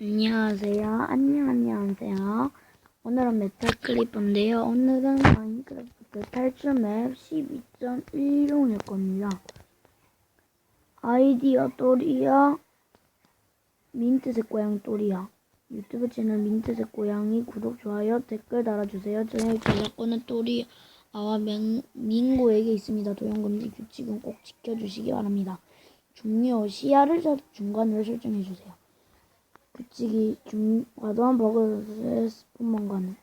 안녕하세요. 안녕, 안녕하세요. 오늘은 메탈 클리퍼인데요. 오늘은 마인크래프트 탈출 맵 12.16일 겁니다. 아이디어 또리야, 민트색 고양이 또리야. 유튜브 채널 민트색 고양이 구독, 좋아요, 댓글 달아주세요. 저의 전략권은 또리 아와 명- 민고에게 있습니다. 도용금지 규칙은 꼭 지켜주시기 바랍니다. 중요 시야를 설- 중간으로 설정해 주세요. 규칙이 중 과도한 버그를 스폰만 가능.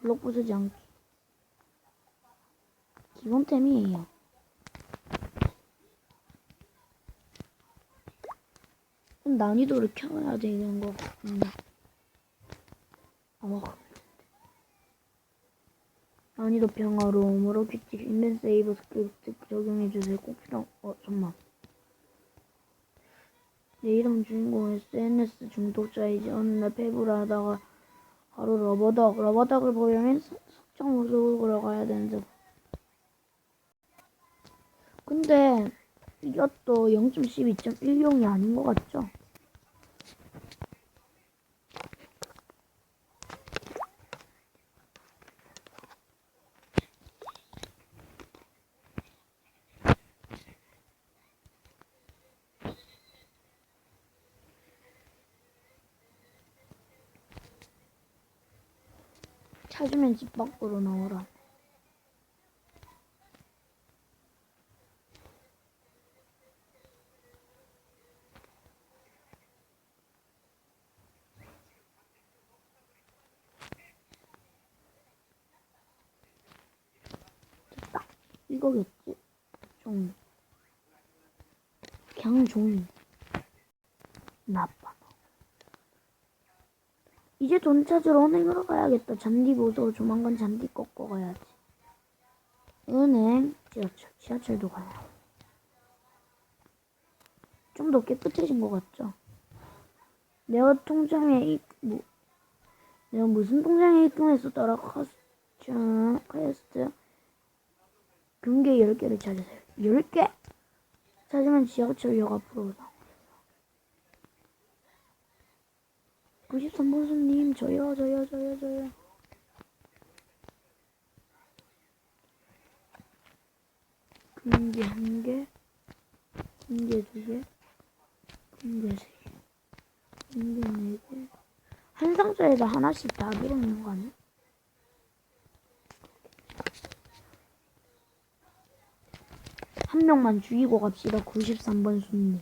블록 부수지 않기. 기본템이에요. 난이도를 켜야 되는 것 같은데. 어. 난이도 평화로움으로 규칙 인벤 세이브 스크립트 적용해 주세요. 꼭 필요. 어 잠만. 내 이름 주인공 SNS 중독자이지 어느 날 페이브를 하다가 바로 러버덕 러버덕을 보려면 석- 석정 속으로 가야 되는데 근데 이것도 0.12.10이 아닌 것 같죠? 찾으면 집 밖으로 나오라. 됐다. 이거겠지? 종이. 그냥 종이. 나빠. 이제 돈 찾으러 은행으로 가야겠다. 잔디 보소. 조만간 잔디 꺾어 가야지. 은행, 지하철, 지하철도 가야. 좀더 깨끗해진 것 같죠? 내가 통장에 입, 뭐, 내가 무슨 통장에 입금했었더라? 커스트, 퀘스트. 금괴 10개를 찾으세요. 10개! 찾으면 지하철역 앞으로 오다. 93번 손님 저요 저요 저요 저요. 금괴 한개 금괴 두개 금괴 세개 금괴 네개. 한 상자에다 하나씩 다 들어있는 거 아니야? 한 명만 죽이고 갑시다 93번 손님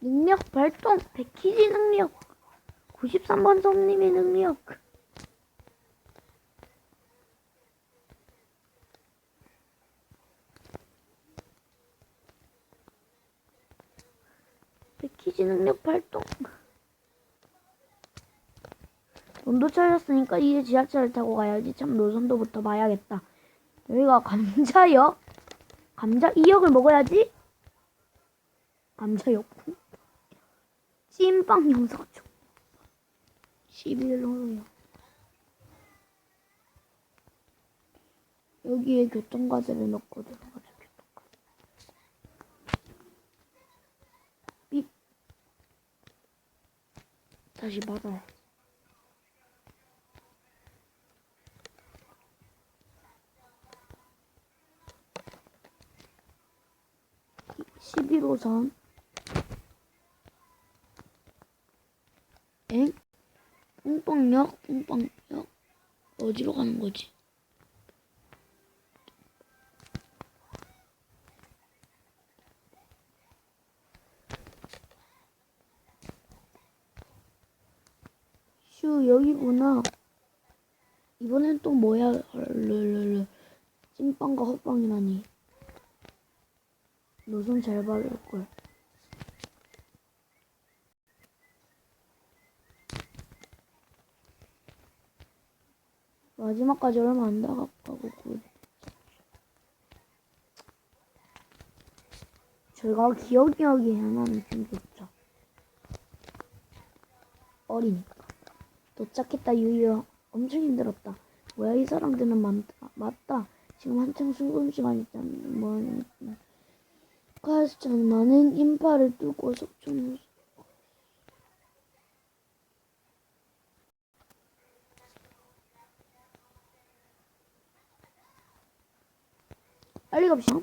능력 발동 패키지 능력 93번 손님의 능력. 패키지 능력 발동. 돈도 찾았으니까 이제 지하철을 타고 가야지. 참 노선도부터 봐야겠다. 여기가 감자역? 감자 2역을 먹어야지? 감자역 찐빵 영상죠 11호요. 여기에 교통과제를 넣고 들어가자 교통과제. 삑 다시 받아야 11호선 뽕뽕역? 뽕뽕역? 어디로 가는 거지? 슈 여기구나 이번엔 또 뭐야 르르르 찐빵과 헛빵이라니 노선 잘 바를걸 마지막까지 얼마 안 나갔다고 그래. 제가 기억력이 하나는 좀 좋죠. 어리니까. 도착했다 유유. 엄청 힘들었다. 뭐야 이 사람들은 많다. 맞다. 지금 한창 수금 시간 있잖아. 뭐, 전 많은 인파를 뚫고 속초 빨리 갑시다.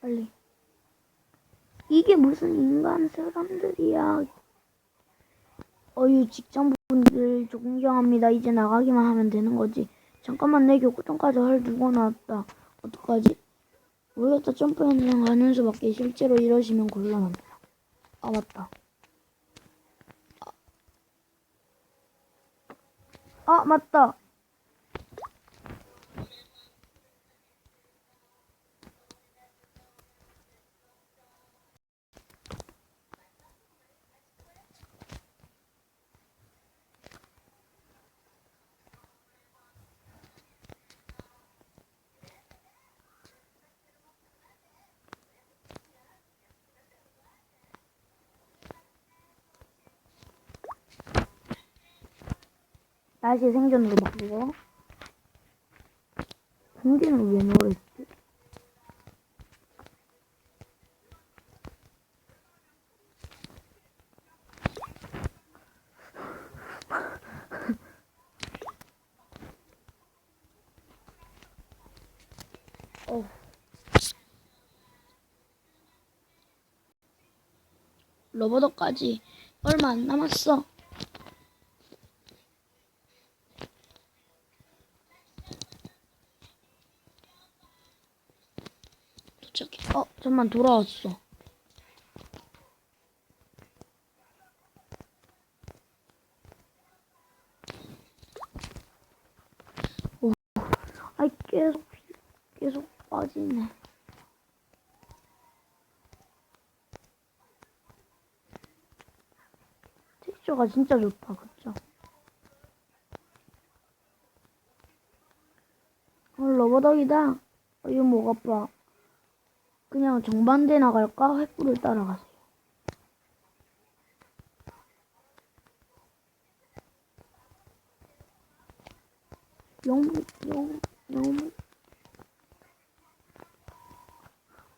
빨리. 이게 무슨 인간 사람들이야. 어유 직장분들 존경합니다. 이제 나가기만 하면 되는 거지. 잠깐만 내 교구통까지 헐 두고 나왔다. 어떡하지? 모르겠다. 점프해서 가는 수밖에 실제로 이러시면 곤란합니다. 아 맞다. 아, 아 맞다. 다시 생존으로 바꾸고. 공기는 왜 넣어있지? 어. 로버도까지 얼마 안 남았어. 도착해. 어, 잠만 돌아왔어. 오, 아이 계속 계속 빠지네. 텍스처가 진짜 좋다, 그쵸? 어, 러버덕이다. 어, 이거 뭐가 봐. 그냥 정반대 나갈까? 횃불을 따라가세요. 영, 영, 영.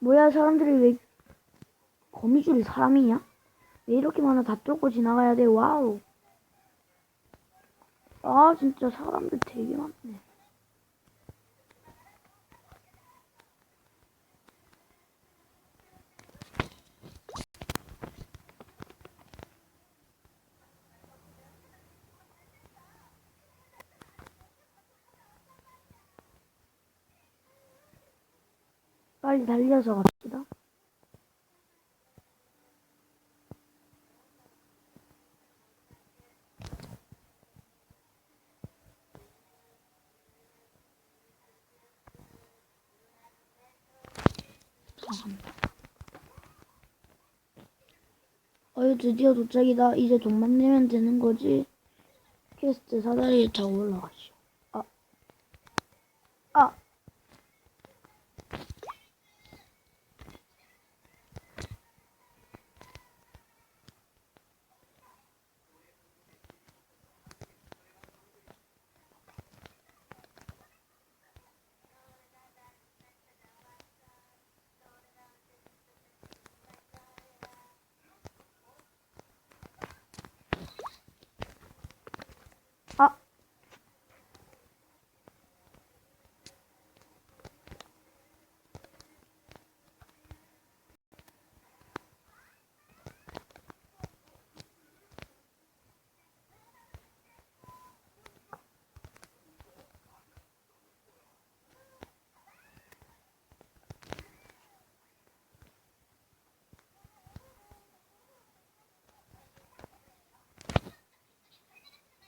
뭐야, 사람들이 왜, 거미줄이 사람이냐? 왜 이렇게 많아? 다 뚫고 지나가야 돼? 와우. 아, 진짜 사람들 되게 많네. 빨리 달려서 갑시다. 감사합니다. 어유 드디어 도착이다. 이제 돈만 내면 되는 거지. 퀘스트 사다리를 타고 올라가시오. 아, 아,